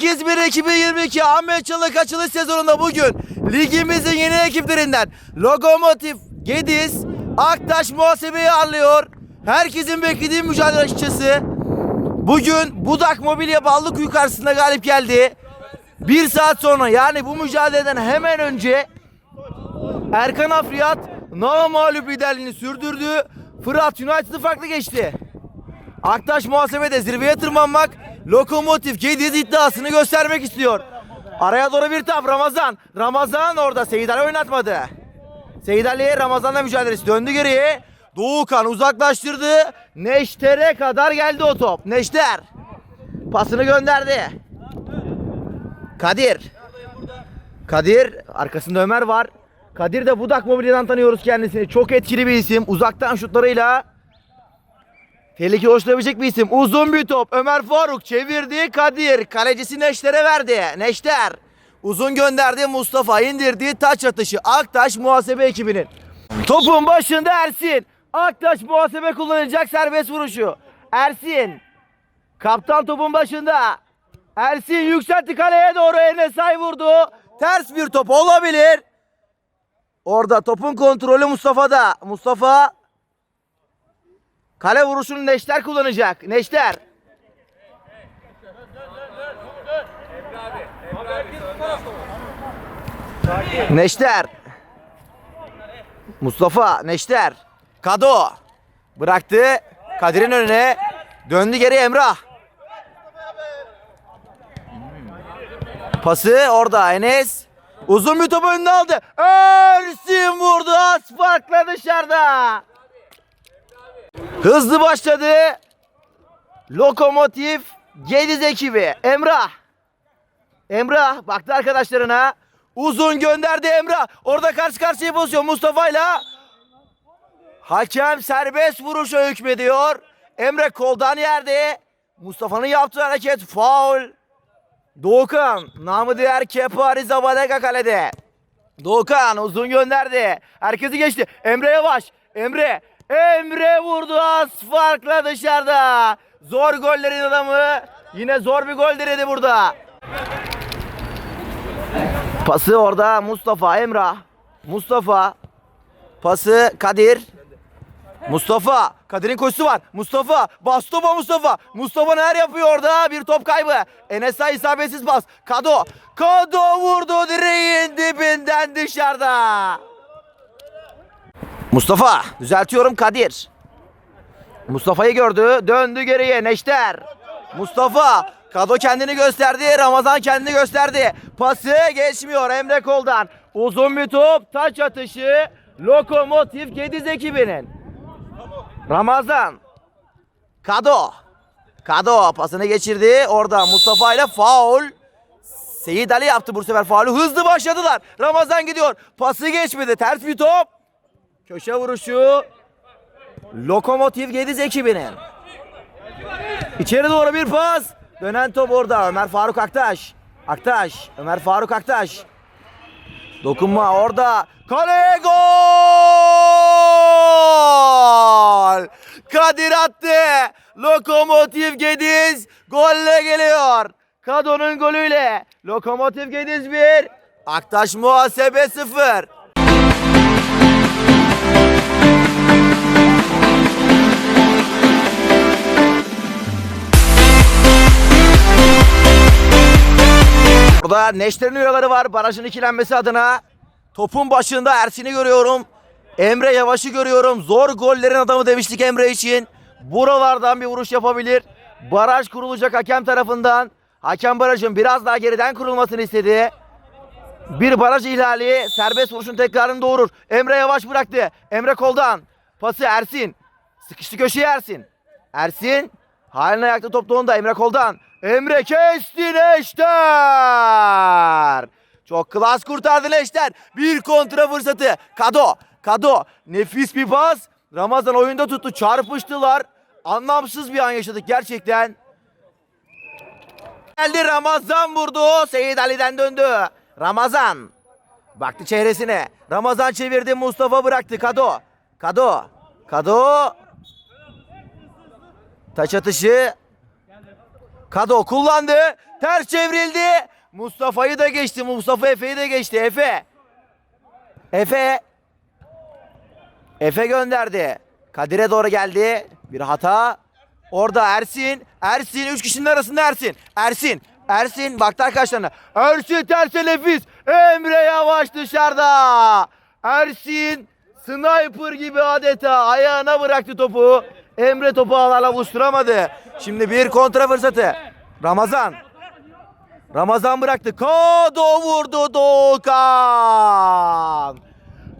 2021-2022 Ahmet Çalık açılış sezonunda bugün ligimizin yeni ekiplerinden Lokomotiv Gediz Aktaş muhasebeyi ağırlıyor. Herkesin beklediği mücadele açıkçası. Bugün Budak Mobilya Ballıkuyu karşısında galip geldi. Bir saat sonra yani bu mücadeleden hemen önce Erkan Afriyat Nava mağlup liderliğini sürdürdü. Fırat United'ı farklı geçti. Aktaş muhasebede zirveye tırmanmak, Lokomotiv Gediz iddiasını göstermek istiyor. Araya doğru bir tap Ramazan. Ramazan orada Seyit Ali oynatmadı. Seyit Ali Ramazan'la mücadelesi döndü geriye. Doğukan uzaklaştırdı. Neşter'e kadar geldi o top. Neşter. Pasını gönderdi. Kadir. Kadir arkasında Ömer var. Kadir de Budak Mobilya'dan tanıyoruz kendisini. Çok etkili bir isim. Uzaktan şutlarıyla tehlike oluşturabilecek bir isim. Uzun bir top. Ömer Faruk çevirdi. Kadir kalecisi Neşter'e verdi. Neşter uzun gönderdi. Mustafa indirdi. Taç atışı. Aktaş muhasebe ekibinin. Topun başında Ersin. Aktaş muhasebe kullanacak serbest vuruşu. Ersin. Kaptan topun başında. Ersin yükseltti kaleye doğru Enesay vurdu. Ters bir top olabilir. Orada topun kontrolü Mustafa'da. Mustafa kale vuruşunu Neşter kullanacak. Neşter. Neşter. Mustafa, Neşter. Kado. Bıraktı. Kadir'in önüne. Döndü geri Emrah. Pası orada Enes. Uzun bir topu önüne aldı. Ersin vurdu. Az farkla dışarıda. Hızlı başladı. Lokomotiv Gediz ekibi. Emrah. Emrah baktı arkadaşlarına. Uzun gönderdi Emrah. Orada karşı karşıya pozisyon Mustafa'yla. Hakem serbest vuruşa hükmediyor. Emre koldan yerde. Mustafa'nın yaptığı hareket faul. Doğukan namı diğer Kepari Zabadeka kalede. Doğukan uzun gönderdi. Herkesi geçti. Emre Yavaş. Emre. Emre vurdu az farkla dışarıda. Zor gollerin adamı. Yine zor bir gol denedi burada. Pası orada Mustafa Emrah. Mustafa. Pası Kadir. Mustafa. Kadir'in koşusu var. Mustafa. Bas topa Mustafa. Mustafa neler yapıyor orada? Bir top kaybı. Enesay isabetsiz pas. Kado. Kado vurdu direğin dibinden dışarıda. Mustafa. Düzeltiyorum Kadir. Mustafa'yı gördü. Döndü geriye. Neşter. Mustafa. Kado kendini gösterdi. Ramazan kendini gösterdi. Pası geçmiyor Emre Kol'dan. Uzun bir top. Taç atışı. Lokomotiv Gediz ekibinin. Ramazan. Kado. Kado pasını geçirdi. Orada Mustafa ile faul. Seyit Ali yaptı bu sefer faulü. Hızlı başladılar. Ramazan gidiyor. Pası geçmedi. Ters bir top. Köşe vuruşu. Lokomotiv Gediz ekibinin. İçeri doğru bir pas. Dönen top orada. Ömer Faruk Aktaş. Aktaş. Ömer Faruk Aktaş. Dokunma orada. Kaleye gol! Kadir attı. Lokomotiv Gediz golle geliyor. Kado'nun golüyle. Lokomotiv Gediz 1. Aktaş muhasebe 0. Burada Neşter'in üyeleri var. Barajın ikilenmesi adına. Topun başında Ersin'i görüyorum. Emre Yavaş'ı görüyorum. Zor gollerin adamı demiştik Emre için. Buralardan bir vuruş yapabilir. Baraj kurulacak hakem tarafından. Hakem barajın biraz daha geriden kurulmasını istedi. Bir baraj ihlali serbest vuruşun tekrarını doğurur. Emre Yavaş bıraktı. Emre koldan. Pası Ersin. Sıkıştı köşeye Ersin. Ersin halen ayakta top onda Emre koldan. Emre kesti Neşter. Çok klas kurtardı Neşter. Bir kontra fırsatı. Kado. Kado. Nefis bir pas. Ramazan oyunda tuttu. Çarpıştılar. Anlamsız bir an yaşadık gerçekten. Geldi Ramazan vurdu. Seyit Ali'den döndü. Ramazan. Baktı çehresine. Ramazan çevirdi. Mustafa bıraktı. Kado. Kado. Kado. Taç atışı. Kado kullandı. Ters çevrildi. Mustafa'yı da geçti. Mustafa Efe'yi de geçti. Efe. Efe. Efe gönderdi. Kadir'e doğru geldi. Bir hata. Orada Ersin. Ersin. Üç kişinin arasında Ersin. Ersin. Ersin baktı arkadaşlarına. Ersin terse nefis. Emre Yavaş dışarıda. Ersin sniper gibi adeta ayağına bıraktı topu. Emre topu ağlarla buluşturamadı. Şimdi bir kontra fırsatı. Ramazan. Ramazan bıraktı. Kado vurdu Doğukan.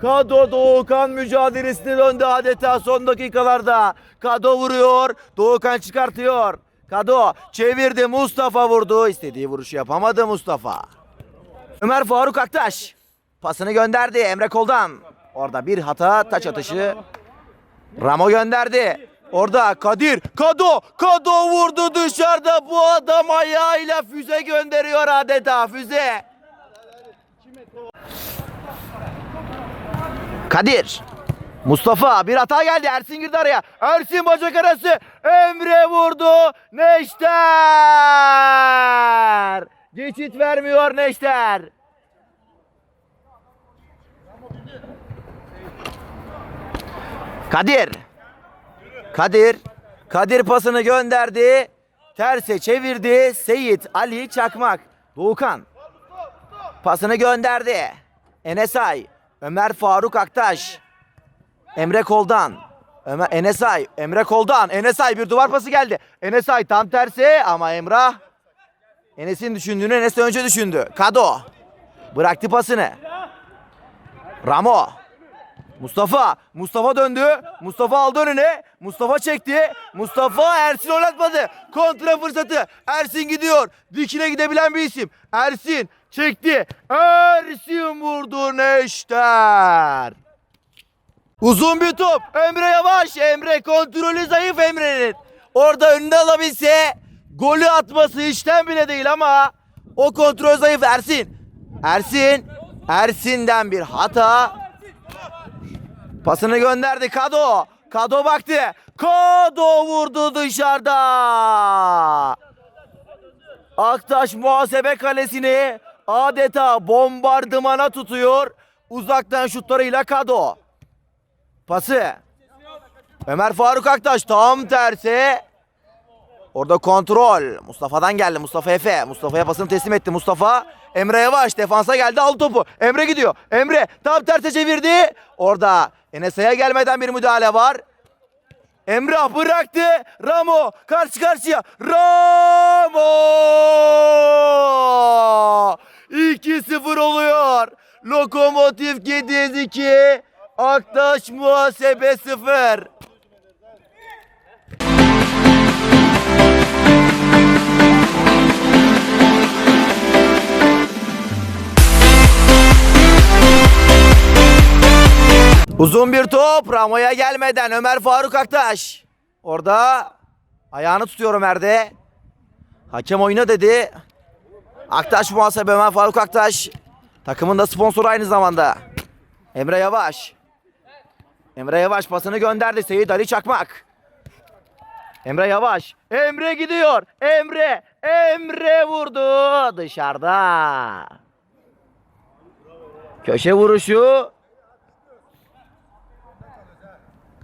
Kado Doğukan mücadelesine döndü adeta son dakikalarda. Kado vuruyor. Doğukan çıkartıyor. Kado çevirdi. Mustafa vurdu. İstediği vuruşu yapamadı Mustafa. Ömer Faruk Aktaş. Pasını gönderdi Emre Koldan. Orada bir hata taç atışı. Ramo gönderdi. Orada Kadir, Kado, Kado vurdu dışarıda. Bu adam ayağıyla füze gönderiyor adeta füze. Kadir. Mustafa bir hata geldi. Ersin girdi araya. Ersin bacak arası. Emre vurdu. Neşter. Geçit vermiyor Neşter. Kadir. Kadir. Kadir pasını gönderdi. Terse çevirdi. Seyit Ali Çakmak. Doğukan. Pasını gönderdi. Enesay. Ömer Faruk Aktaş. Emre Koldan. Ömer Enesay. Emre Koldan. Enesay bir duvar pası geldi. Enesay tam tersi ama Emrah Enes'in düşündüğünü Enes önce düşündü. Kado. Bıraktı pasını. Ramo. Mustafa. Mustafa döndü. Mustafa aldı önüne. Mustafa çekti. Mustafa Ersin oynatmadı. Kontra fırsatı. Ersin gidiyor. Dikine gidebilen bir isim. Ersin çekti. Ersin vurdu Neşter. Uzun bir top. Emre yavaş. Emre kontrolü zayıf Emre'nin. Orada önüne alabilse golü atması işten bile değil ama o kontrol zayıf Ersin. Ersin. Ersin'den bir hata. Pasını gönderdi Kado. Kado baktı. Kado vurdu dışarıda. Aktaş muhasebe kalesini adeta bombardımana tutuyor. Uzaktan şutlarıyla Kado. Pası. Ömer Faruk Aktaş tam tersi. Orada kontrol. Mustafa'dan geldi. Mustafa Efe. Mustafa'ya pasını teslim etti. Mustafa Emre Yavaş defansa geldi. Aldı topu. Emre gidiyor. Emre tam terse çevirdi. Orada Enesa'ya gelmeden bir müdahale var. Emrah bıraktı. Ramo karşı karşıya. Ramo! 2-0 oluyor. Lokomotif Gediz 2. Aktaş muhasebe 0. Uzun bir top Ramo'ya gelmeden Ömer Faruk Aktaş. Orada ayağını tutuyor Ömer'de. Hakem oyna dedi. Aktaş muhasebe Ömer Faruk Aktaş. Takımın da sponsoru aynı zamanda. Emre Yavaş. Emre Yavaş pasını gönderdi. Seyit Ali Çakmak. Emre Yavaş. Emre gidiyor. Emre. Emre vurdu. Dışarıda. Köşe vuruşu.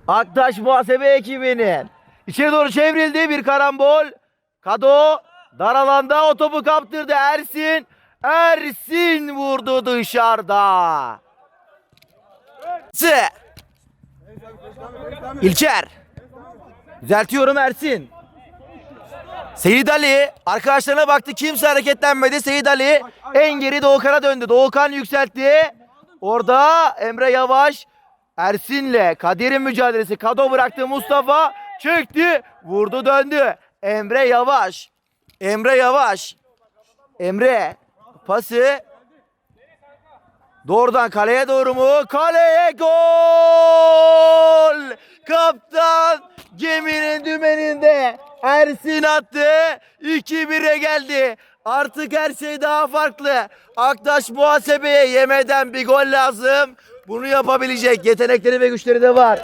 Aktaş muhasebe ekibinin. İçeri doğru çevrildi bir karambol. Kado dar alanda o topu kaptırdı Ersin. Ersin vurdu dışarıda. S. İlker. Düzeltiyorum Ersin. Seyit Ali arkadaşlarına baktı kimse hareketlenmedi. Seyit Ali en geri Doğukan'a döndü. Doğukan yükseltti. Orada Emre Yavaş Ersin'le Kadir'in mücadelesi. Kado bıraktı Mustafa. Çekti. Vurdu döndü. Emre Yavaş. Emre Yavaş. Emre pası Doğrudan kaleye doğru mu? Kaleye gol! Kaptan geminin dümeninde Ersin attı. 2-1'e geldi. Artık her şey daha farklı. Aktaş muhasebeye yemeden bir gol lazım. Bunu yapabilecek yetenekleri ve güçleri de var.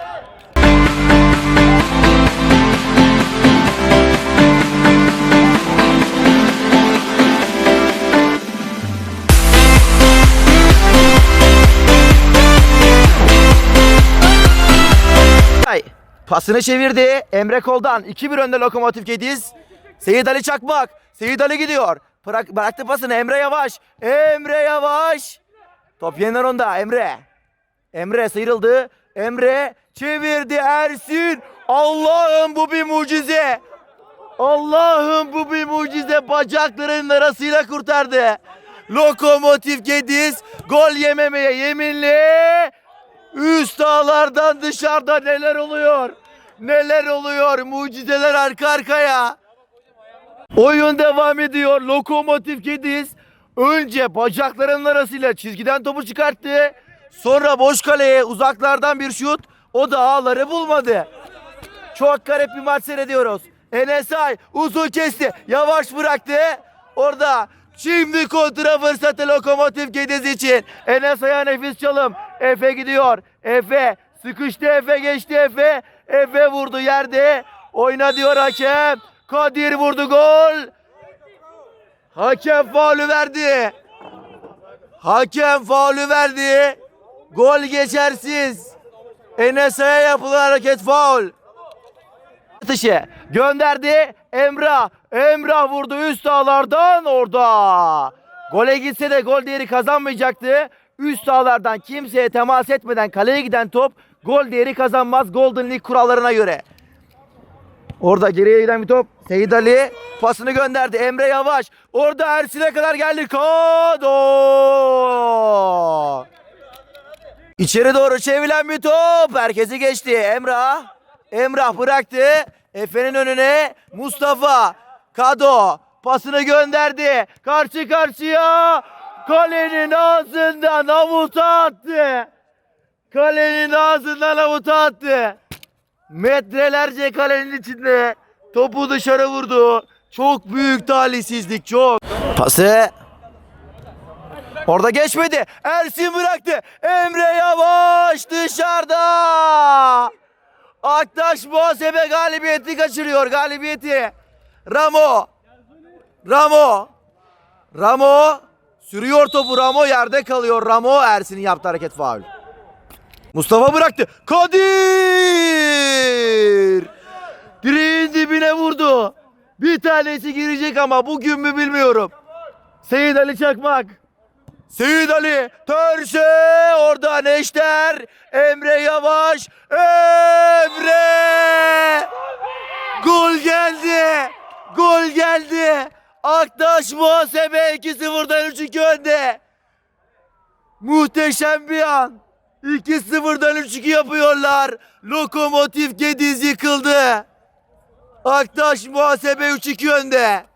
Pasını çevirdi. Emre Kol'dan 2-1 önde Lokomotif Gediz. Seyit Ali Çakmak. Seyit Ali gidiyor. Bırak, bıraktı pasını Emre Yavaş. Emre Yavaş. Top yeniden onda Emre. Emre sıyrıldı. Emre çevirdi Ersin. Allah'ım bu bir mucize. Allah'ım bu bir mucize bacaklarının arasıyla kurtardı. Lokomotiv Gediz gol yememeye yeminli. Üst ağlardan dışarıda neler oluyor? Neler oluyor? Mucizeler arka arkaya. Oyun devam ediyor. Lokomotiv Gediz önce bacaklarının arasıyla çizgiden topu çıkarttı. Sonra boş kaleye uzaklardan bir şut. O da ağları bulmadı. Çok garip bir maç seyrediyoruz. Enesay uzun kesti. Yavaş bıraktı. Orada şimdi kontra fırsatı Lokomotiv Gediz için. Enesay'a nefis çalım. Efe gidiyor. Efe sıkıştı Efe geçti Efe. Efe vurdu yerde. Oyna diyor hakem. Kadir vurdu gol. Hakem faulü verdi. Hakem faulü verdi. Gol geçersiz. Enesa'ya yapılan hareket faul. Atışı gönderdi. Emrah. Emrah vurdu üst ağlardan orada. Gole gitse de gol değeri kazanmayacaktı. Üst ağlardan kimseye temas etmeden kaleye giden top gol değeri kazanmaz Golden League kurallarına göre. Orada geriye giden bir top. Seyit Ali pasını gönderdi. Emre Yavaş. Orada Ersin'e kadar geldi. Kado. İçeri doğru çevrilen bir top. Herkesi geçti. Emrah. Emrah bıraktı. Efe'nin önüne Mustafa. Kado. Pasını gönderdi. Karşı karşıya. Kalenin ağzından avuta attı. Kalenin ağzından avuta attı. Metrelerce kalenin içinde topu dışarı vurdu. Çok büyük talihsizlik çok. Pası. Orada geçmedi. Ersin bıraktı. Emre Yavaş dışarıda. Aktaş muhasebe galibiyeti kaçırıyor galibiyeti. Ramo. Ramo. Ramo. Sürüyor topu Ramo yerde kalıyor. Ramo Ersin'in yaptığı hareket faul. Mustafa bıraktı. Kadir! Direğin dibine vurdu. Bir tanesi girecek ama bugün mü bilmiyorum. Seyit Ali Çakmak. Seyit Ali terse orada Neşter. Emre Yavaş. Emre! Gol geldi. Gol geldi. Aktaş muhasebe 2-0'dan 3-2 önde. Muhteşem bir an. 2-0'dan 3-2 yapıyorlar. Lokomotiv Gediz yıkıldı. Aktaş muhasebe 3-2 önde.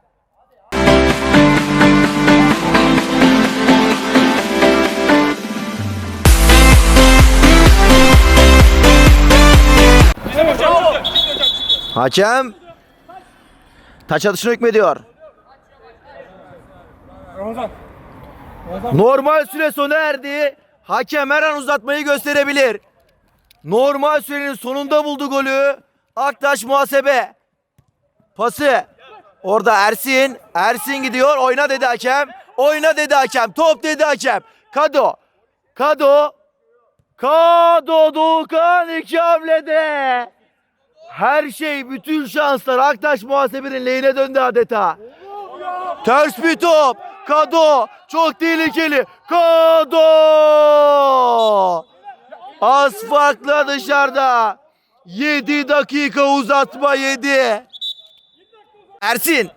Hakem taç atışına hükmediyor. Normal süre sona erdi. Hakem her an uzatmayı gösterebilir. Normal sürenin sonunda buldu golü. Aktaş muhasebe. Pası. Orada Ersin. Ersin gidiyor. Oyna dedi hakem. Oyna dedi hakem. Top dedi hakem. Kado. Kado. Kado Doğukan iki hamlede. Her şey, bütün şanslar Aktaş muhasebenin lehine döndü adeta. Ters bir top. Kado. Çok tehlikeli. Kado. Az farkla dışarıda. 7 dakika uzatma 7. Ersin.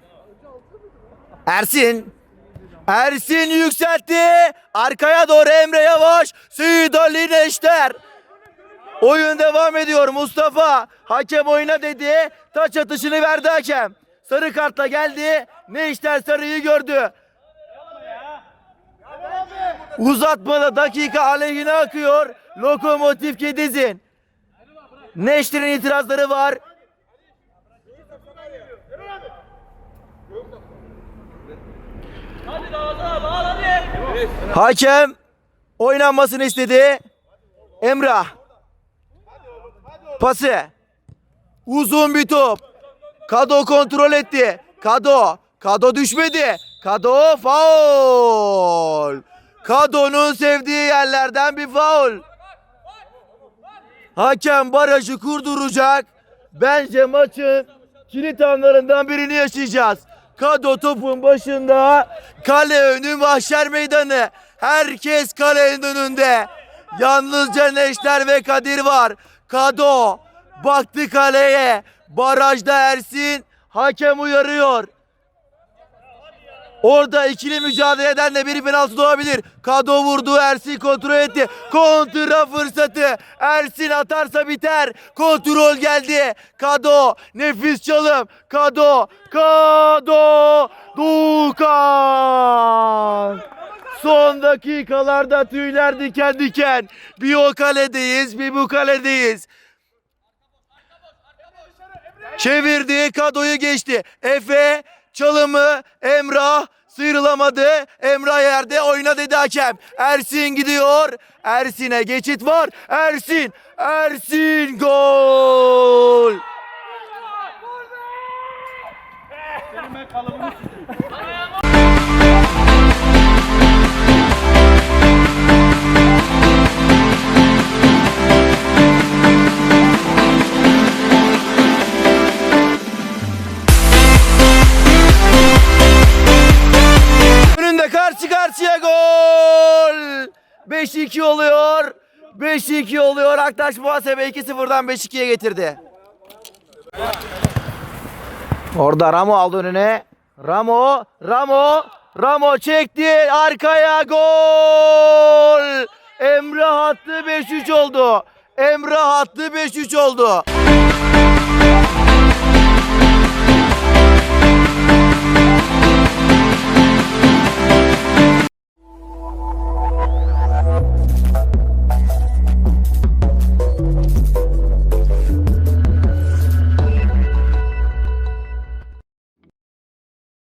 Ersin. Ersin yükseltti. Arkaya doğru Emre Yavaş. Seyit Ali Neşter. Oyun devam ediyor Mustafa. Hakem oyna dedi. Taç atışını verdi hakem. Sarı kartla geldi. Neşter sarıyı gördü. Uzatmada dakika aleyhine akıyor. Lokomotiv Kediz'in. Neşter'in itirazları var. Hakem oynanmasını istedi. Emrah. Pası. Uzun bir top. Kado kontrol etti. Kado. Kado düşmedi. Kado faul. Kado'nun sevdiği yerlerden bir faul. Hakem barajı kurduracak. Bence maçın kilit anlarından birini yaşayacağız. Kado topun başında. Kale önü mahşer meydanı. Herkes kalenin önünde. Yalnızca Neşter ve Kadir var. Kado baktı kaleye. Barajda Ersin. Hakem uyarıyor. Orada ikili mücadeleden de bir penaltı doğabilir. Kado vurdu. Ersin kontrol etti. Kontra fırsatı. Ersin atarsa biter. Kontrol geldi. Kado nefis çalım. Kado. Kado. Dukan. Son dakikalarda tüyler diken diken. Bir o kaledeyiz bir bu kaledeyiz. Çevirdi, Kado'yu geçti. Efe, çalımı, Emrah sıyrılamadı. Emrah yerde oyna dedi hakem. Ersin gidiyor. Ersin'e geçit var. Ersin, Ersin gol. Aktaş muhasebe 2-0'dan 5-2'ye getirdi. Orada Ramo aldı önüne. Ramo, Ramo, Ramo çekti arkaya gol. Emrah attı 5-3 oldu. Emrah attı 5-3 oldu.